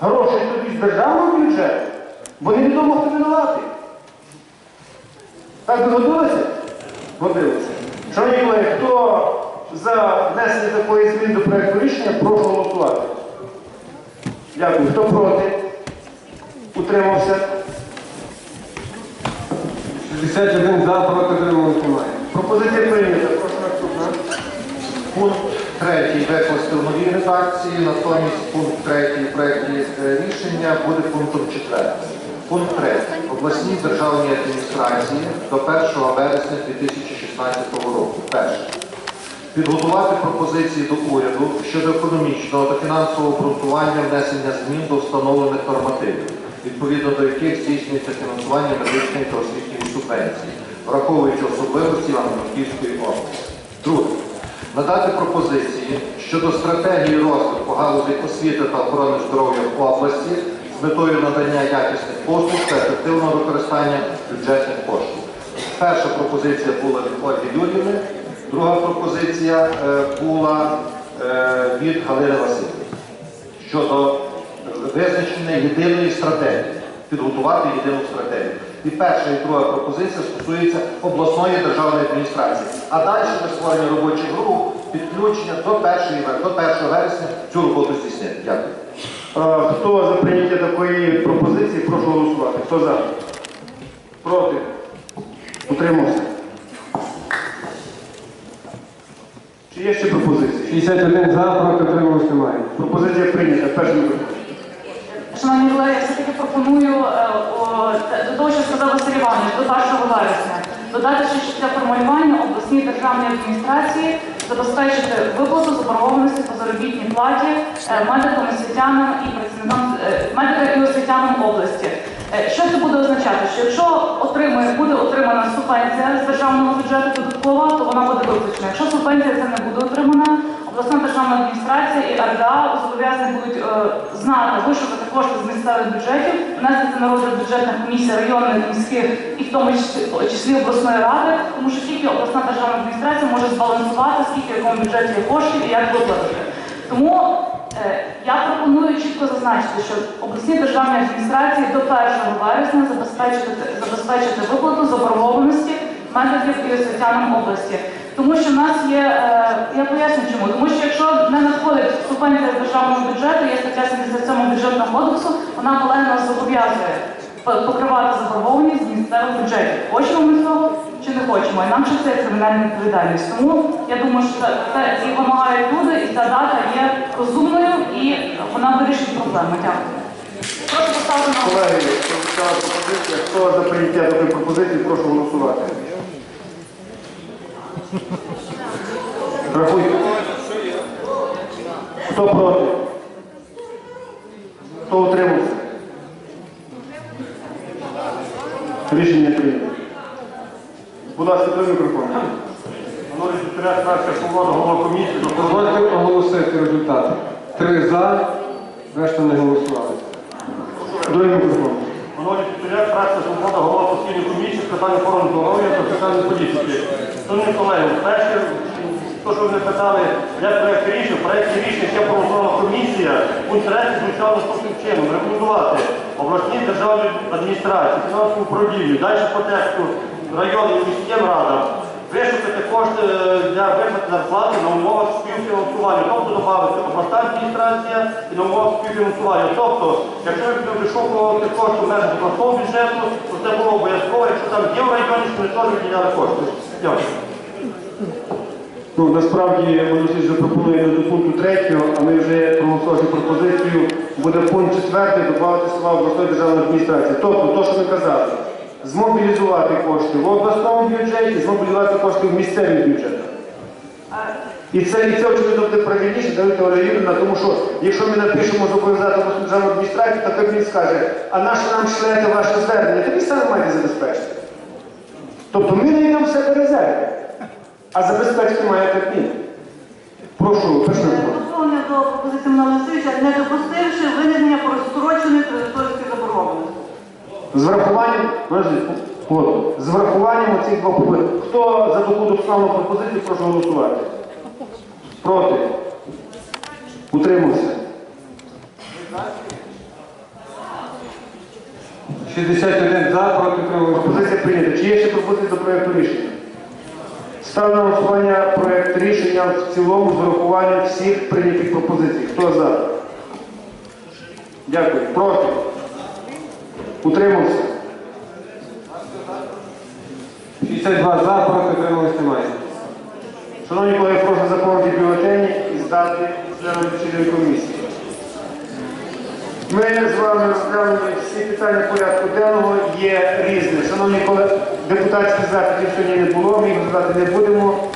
грошей тобі з державного бюджету, бо невідомо, хто винуватий. Так ви годилися? Годилися. Шановні колеги, хто за внесення такої зміни до проекту рішення, прошу голосувати. Дякую. Хто проти? Утримався? 61 за, проти утримались немає. Пропозиція прийнята. Прошу наступна. Пункт третій викласти в новій редакції, натомість пункт третій в проєкті е, рішення буде пунктом четвертим. Пункт третій. Обласній державній адміністрації до 1 вересня 2016 року. Перше. Підготувати пропозиції до уряду щодо економічного та фінансового обґрунтування внесення змін до встановлених нормативів, відповідно до яких здійснюється фінансування медичної та освітньої субвенції, враховуючи особливості Івано-Франківської області. Друге. Надати пропозиції щодо стратегії розвитку галузей освіти та охорони здоров'я в області з метою надання якісних послуг та ефективного використання бюджетних коштів. Перша пропозиція була від Ольги Юрівни, друга пропозиція е, була е, від Галини Васильівни щодо визначення єдиної стратегії, підготувати єдину стратегію. І перша і друга пропозиція стосується обласної державної адміністрації. А далі ми створення робочих груп, підключення до 1, до 1 вересня цю роботу здійснити. Дякую. Хто за прийняття такої пропозиції, прошу голосувати. Хто за? Проти? Утримався? Чи є ще пропозиції? 61 за, проти утримались немає. Пропозиція прийнята. Перший Шановні колеги, я все-таки пропоную е, до того, що сказав Василь Іванович, до 1 вересня, додати ще для формулювання обласній державної адміністрації забезпечити виплату заборгованості по заробітній платі е, медикам, освітянам і працівникам е, медикам і освітянам області. Е, Що це буде означати? Що якщо отримує, буде отримана субвенція з державного бюджету додаткова, то вона буде виключена. Якщо субвенція це не буде отримана, обласна державна адміністрація і РДА зобов'язані будуть е, знати, вишукати кошти з місцевих бюджетів, внести на розгляд бюджетних комісій районних, міських і в тому числі обласної ради, тому що тільки обласна державна адміністрація може збалансувати, скільки в якому бюджеті є коштів і як виплатити. Тому е, я пропоную чітко зазначити, що обласні державні адміністрації до 1 вересня забезпечити, забезпечити виплату заборгованості медиків і освітянам області. Тому що в нас є, е, я поясню чому, тому що якщо не надходить субвенція з державного бюджету, є стаття 77 бюджетного кодексу, вона колег нас зобов'язує покривати заборгованість з місцевих бюджетів. Хочемо ми цього чи не хочемо? І нам ще це кримінальна відповідальність. Тому я думаю, що це, і вимагають люди, і ця дата є розумною і вона вирішить проблему. Дякую. Прошу поставити на. Колеги, хто за прийняття такої пропозиції, прошу голосувати. Рахуйте. Хто проти? Хто утримався? Рішення прийнято. Будь ласка, той мікрофон. Воно секретаря фракція «Свобода», голова комісії, Дозвольте оголосити результати. Три за, решта не голосували. Другий мікрофон. Воно секретаря фракція «Свобода», голова постійної комісії з питань охорони здоров'я та соціальної політики. Шановні колеги, перше, то, що ви питали, як проєкт рішення, проєкт рішення ще проголосувала комісія, пункт 3 звучав наступним чином. Рекомендувати обласній державній адміністрації, фінансовому управлінню, далі по тексту районним міським радам, вишукати кошти е, для виплати зарплати на умовах співфінансування, тобто додати обласна адміністрація і на умовах співфінансування. Тобто, якщо ви будете вишукувати кошти в межах обласного бюджету, то це було обов'язково, якщо там є в районі, що не теж виділяли кошти. Дякую. Ну, насправді Моносіч вже пропонує до пункту третього, а ми вже проголосували пропозицію. Буде пункт четвертий, додати слова обласної державної адміністрації. Тобто, то, що ми казали, змобілізувати кошти в обласному бюджеті, змобілізувати кошти в місцевих бюджетах. І це, і це очевидно буде правильніше, Давид Юрівна, тому що якщо ми напишемо зобов'язати державну адміністрацію, то він скаже, а наше нам шлете ваше звернення, то ви самі маєте забезпечити. Тобто ми даємо в себе а забезпечити має Кабмін. Прошу, вопрос. Голосування до пропозиції Васильовича, не допустивши винесення простроченої заборгованості. З врахуванням, от, з врахуванням цих двох пропозицій. Хто за таку досконалу пропозицію, прошу голосувати. Проти? Утримався? 61 за, проти утримались. Пропозиція прийнята. Чи є ще пропозиції до проекту рішення? Ставлю на голосування проект рішення в цілому з урахуванням всіх прийнятих пропозицій. Хто за? Дякую. Проти? Утримався? 62 за, проти утримались немає. Шановні колеги, прошу заповнити бюлетені і здати членам бюджетної комісії. Ми з вами розглянули всі питання порядку денного, є різне. Шановні колеги, депутатських запитів сьогодні не було, ми їх задати не будемо.